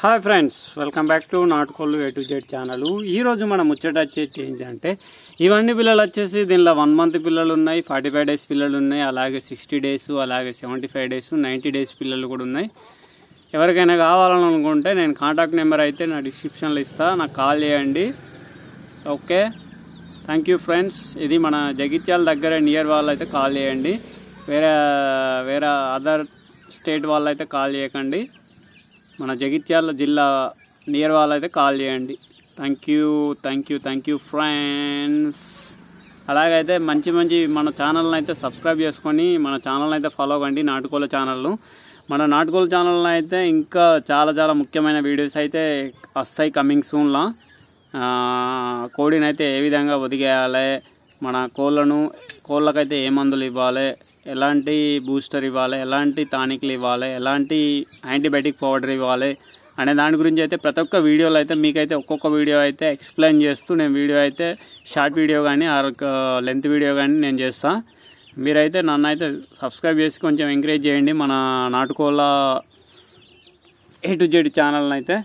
Hi friends welcome back to నాటుకోళ్ళు A to Z channel ఈరోజు మనం ముచ్చట వచ్చేది ఏంటంటే ఇవన్నీ పిల్లలు వచ్చేసి దీనిలో వన్ మంత్ పిల్లలు ఉన్నాయి ఫార్టీ ఫైవ్ డేస్ పిల్లలు ఉన్నాయి అలాగే సిక్స్టీ డేస్ అలాగే seventy five days ninety days పిల్లలు కూడా ఉన్నాయి. ఎవరికైనా కావాలని అనుకుంటే నేను కాంటాక్ట్ నెంబర్ అయితే నా డిస్క్రిప్షన్లో ఇస్తాను నాకు కాల్ చేయండి. ఓకే థ్యాంక్ యూ ఫ్రెండ్స్ ఇది మన జగిత్యాల దగ్గర నియర్ వాళ్ళు అయితే కాల్ చేయండి. వేరే వేరే అదర్ స్టేట్ వాళ్ళు అయితే కాల్ చేయకండి. మన జగిత్యాల జిల్లా నియర్ వాళ్ళు అయితే కాల్ చేయండి. Thank you thank you thank you friends అలాగైతే మంచి మంచి మన ఛానల్ని అయితే సబ్స్క్రైబ్ చేసుకొని మన ఛానల్ని అయితే ఫాలో అవ్వండి నాటుకోల ఛానల్ను మన నాటుకోల ఛానల్ని అయితే ఇంకా చాలా చాలా ముఖ్యమైన వీడియోస్ అయితే వస్తాయి కమింగ్ సూన్లో కోడిని అయితే ఏ విధంగా ఒదిగేయాలి మన కోళ్ళను కోళ్ళకైతే ఏ మందులు ఇవ్వాలి ఎలాంటి బూస్టర్ ఇవ్వాలి ఎలాంటి టానిక్లు ఇవ్వాలి ఎలాంటి యాంటీబయాటిక్ పౌడర్ ఇవ్వాలి అనే దాని గురించి అయితే ప్రతి ఒక్క వీడియోలో అయితే మీకైతే ఒక్కొక్క వీడియో అయితే ఎక్స్ప్లెయిన్ చేస్తూ నేను వీడియో అయితే షార్ట్ వీడియో కానీ ఆర్ లెంత్ వీడియో కానీ నేను చేస్తాను మీరైతే నన్ను అయితే సబ్స్క్రైబ్ చేసి కొంచెం ఎంకరేజ్ చేయండి మన నాటుకోళ్ళ ఏ టు జెడ్ ఛానల్ని అయితే